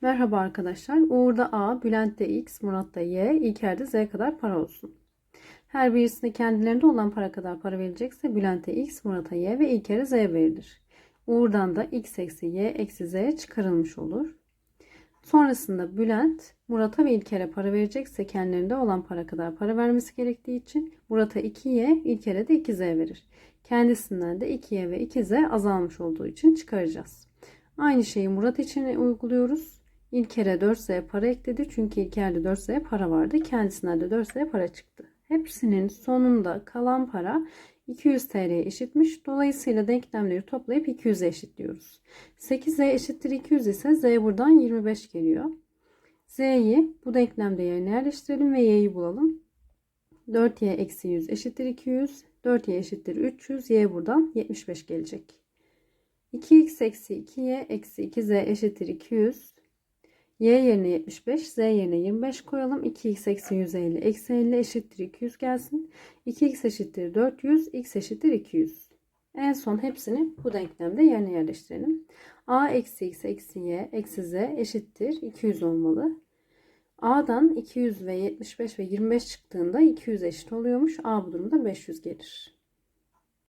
Merhaba arkadaşlar. Uğur'da A, Bülent'te X, Murat'ta Y, İlker'de Z kadar para olsun. Her birisine kendilerinde olan para kadar para verilecekse Bülent'e X, Murat'a Y ve İlker'e Z verilir. Uğur'dan da X eksi Y eksi Z çıkarılmış olur. Sonrasında Bülent, Murat'a ve İlker'e para verecekse kendilerinde olan para kadar para vermesi gerektiği için Murat'a 2Y, İlker'e de 2Z verir. Kendisinden de 2Y ve 2Z azalmış olduğu için çıkaracağız. Aynı şeyi Murat için uyguluyoruz. İlker'e 4Z para ekledi. Çünkü İlker'de 4Z para vardı. Kendisinden de 4Z para çıktı. Hepsinin sonunda kalan para 200 TL'ye eşitmiş. Dolayısıyla denklemleri toplayıp 200'e eşitliyoruz. 8Z eşittir 200 ise Z buradan 25 geliyor. Z'yi bu denklemde yerine yerleştirelim ve Y'yi bulalım. 4Y eksi 100 eşittir 200. 4Y eşittir 300. Y buradan 75 gelecek. 2x eksi 2y eksi 2z eşittir 200. y yerine 75, z yerine 25 koyalım. 2x eksi 150 eksi 50 eşittir 200 gelsin. 2x eşittir 400, x eşittir 200. En son hepsini bu denklemde yerine yerleştirelim. a eksi x eksi y eksi z eşittir 200 olmalı. A'dan 200 ve 75 ve 25 çıktığında 200 eşit oluyormuş. A bu durumda 500 gelir.